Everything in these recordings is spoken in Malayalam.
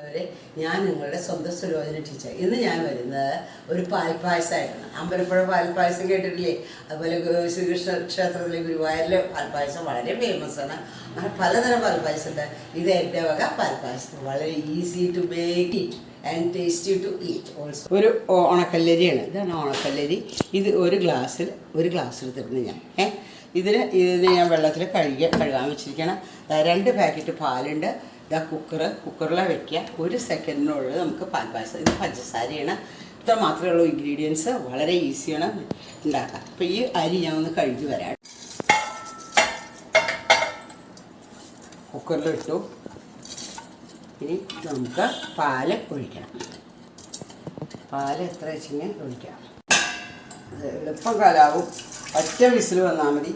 അവരെ ഞാൻ നിങ്ങളുടെ സ്വന്തം സുലോചന ടീച്ചർ ഇന്ന് ഞാൻ വരുന്നത് ഒരു പാൽപ്പായസമായിട്ടാണ് അമ്പലപ്പുഴ പാൽപ്പായസം കേട്ടിട്ടില്ലേ? അതുപോലെ ശ്രീകൃഷ്ണ ക്ഷേത്രത്തിലെ ഗുരുവായൂരിലെ പാൽപ്പായസം വളരെ ഫേമസ് ആണ്. അങ്ങനെ പലതരം പാൽപ്പായസം ഉണ്ട് ഇത് എന്റെ വക പാൽപ്പായസം വളരെ easy to make it and tasty to eat also ഒരു ഓണക്കല്ലരിയാണ്. ഇതാണ് ഉണക്കല്ലരി ഇത് ഒരു ഗ്ലാസ്സിൽ ഒരു ഗ്ലാസ് എടുത്തിരുന്നു ഞാൻ. ഏഹ് ഇതിന് ഇതിന് ഞാൻ വെള്ളത്തിൽ കഴുകി കഴുകാൻ വെച്ചിരിക്കണം രണ്ട് പാക്കറ്റ് പാലുണ്ട്. ഇതാ കുക്കർ കുക്കറിലാണ് വെക്കുക ഒരു സെക്കൻഡിനുള്ളിൽ നമുക്ക് പാൽപ്പായസം ഇത് പഞ്ചസാരയാണ്. ഇത്ര മാത്രമേ ഉള്ളൂ ഇൻഗ്രീഡിയൻസ് വളരെ ഈസിയാണ് ഉണ്ടാക്കാം അപ്പോൾ ഈ അരി ഞാൻ ഒന്ന് കഴുകി വരാം. കുക്കറിലിട്ടു ഇനി നമുക്ക് പാൽ ഒഴിക്കണം. പാൽ എത്ര വെച്ചിങ്ങനെ ഒഴിക്കാം. എളുപ്പം കാലാവും. ഒറ്റ വിസിൽ വന്നാൽ മതി.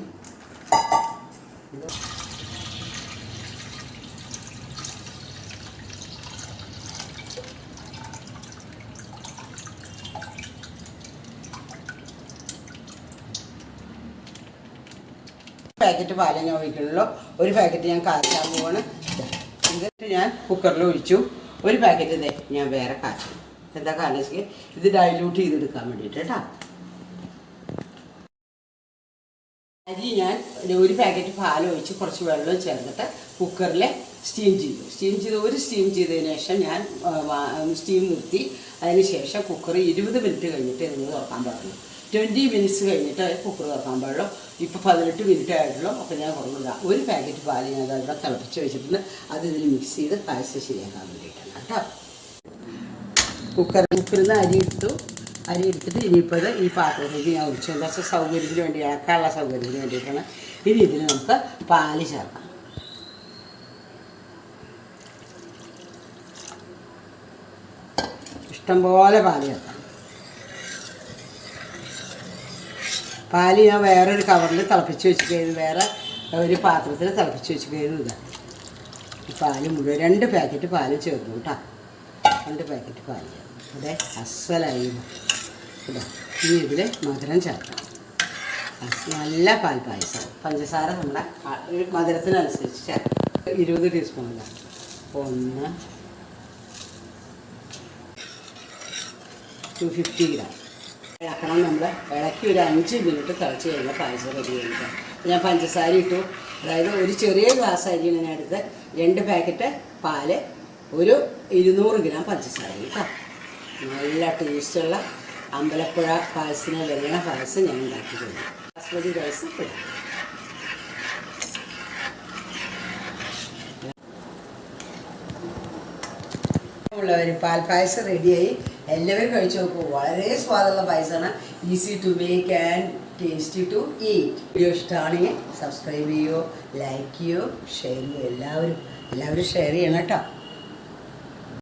പാക്കറ്റ് പാല ഞാൻ ഒഴിക്കണല്ലോ. ഒരു പാക്കറ്റ് ഞാൻ കാച്ചാൻ പോവാണ്. എന്നിട്ട് ഞാൻ കുക്കറിൽ ഒഴിച്ചു. ഒരു പാക്കറ്റ് ഇതേ ഞാൻ വേറെ കാച്ചു. എന്താ കാരണം വെച്ചാൽ ഇത് ഡൈല്യൂട്ട് ചെയ്തെടുക്കാൻ വേണ്ടിയിട്ട് കേട്ടോ അരി ഞാൻ ഒരു- പാക്കറ്റ് പാൽ ഒഴിച്ച് കുറച്ച് വെള്ളം ചേർന്നിട്ട് കുക്കറിൽ സ്റ്റീം ചെയ്തു. സ്റ്റീം ചെയ്ത് ഒരു സ്റ്റീം ചെയ്തതിന് ശേഷം ഞാൻ സ്റ്റീം നിർത്തി. അതിന് ശേഷം കുക്കർ ഇരുപത് മിനിറ്റ് കഴിഞ്ഞിട്ട് ഇരുന്ന് തുറക്കാൻ പാടുള്ളൂ ട്വന്റി മിനിറ്റ്സ് കഴിഞ്ഞിട്ട് കുക്കർ തുറക്കാൻ പാടുള്ളൂ. ഇപ്പോൾ പതിനെട്ട് മിനിറ്റ് ആയിട്ടുള്ളൂ. അപ്പോൾ ഞാൻ കുറവില്ല ഒരു പാക്കറ്റ് പാൽ ഞാൻ അതവിടെ തിളപ്പിച്ച് വെച്ചിട്ടുണ്ട്. അത് ഇതിൽ മിക്സ് ചെയ്ത് പായസം ശരിയാക്കാൻ വേണ്ടിയിട്ടാണ് കേട്ടോ. കുക്കർ കുക്കറിൽ നിന്ന് അരി എടുത്തു. അരി എടുത്തിട്ട് ഇനിയിപ്പോൾ ഇത് ഈ പാത്രത്തിലേക്ക് ഞാൻ ഒഴിച്ചു. എന്താ സൗകര്യത്തിന് വേണ്ടി ഇളക്കാനുള്ള സൗകര്യത്തിന് വേണ്ടിയിട്ടാണ്. ഇനി ഇതിൽ നമുക്ക് പാൽ ചേർക്കാം. ഇഷ്ടംപോലെ പാൽ ചേർക്കാം. പാൽ ഞാൻ വേറൊരു കവറിൽ തിളപ്പിച്ച് വെച്ച് കഴിഞ്ഞ് വേറെ ഒരു പാത്രത്തിൽ തിളപ്പിച്ച് വെച്ച് കഴിഞ്ഞു ഇതാ. ഈ പാൽ മുഴുവൻ രണ്ട് പാക്കറ്റ് പാൽ ചേർന്നു കേട്ടോ. രണ്ട് പാക്കറ്റ് പാൽ. ചേർന്നു അസലായി. ഇനി ഇതിൽ മധുരം ചേർക്കാം. നല്ല പാൽ പായസം. പഞ്ചസാര നമ്മുടെ മധുരത്തിനനുസരിച്ച് ചേർക്കാം. ഇരുപത് ടീസ്പൂൺ ഇതാണ് ഒന്ന് ടു ഫിഫ്റ്റി ഗ്രാം. ഇളക്കണം നമ്മൾ ഇളക്കി ഒരു അഞ്ച് മിനിറ്റ് തിളച്ച് കഴിഞ്ഞാൽ പായസം റെഡി ചെയ്തിട്ട് ഞാൻ പഞ്ചസാര ഇട്ടു. അതായത് ഒരു ചെറിയ ഗ്ലാസ് അരിയാണ് ഞാൻ എടുത്ത് രണ്ട് പാക്കറ്റ് പാൽ ഒരു ഇരുന്നൂറ് ഗ്രാം പഞ്ചസാര കേട്ടോ. നല്ല ടേസ്റ്റുള്ള അമ്പലപ്പുഴ പായസത്തിന് വെള്ള പായസം ഞാൻ ഉണ്ടാക്കിയിട്ടുണ്ട് ബാസ്മതി റൈസ് ഇടാം. ഉള്ളവർ പാൽപ്പായസം റെഡിയായി എല്ലാവരും കഴിച്ചു നോക്കൂ. വളരെ സ്വാദുള്ള പായസമാണ്. Easy to make and tasty to eat video ഇഷ്ടമാണെങ്കിൽ സബ്സ്ക്രൈബ് ചെയ്യോ ലൈക്ക് ചെയ്യോ ഷെയർ ചെയ്യോ. എല്ലാവരും എല്ലാവരും ഷെയർ ചെയ്യണം കേട്ടോ.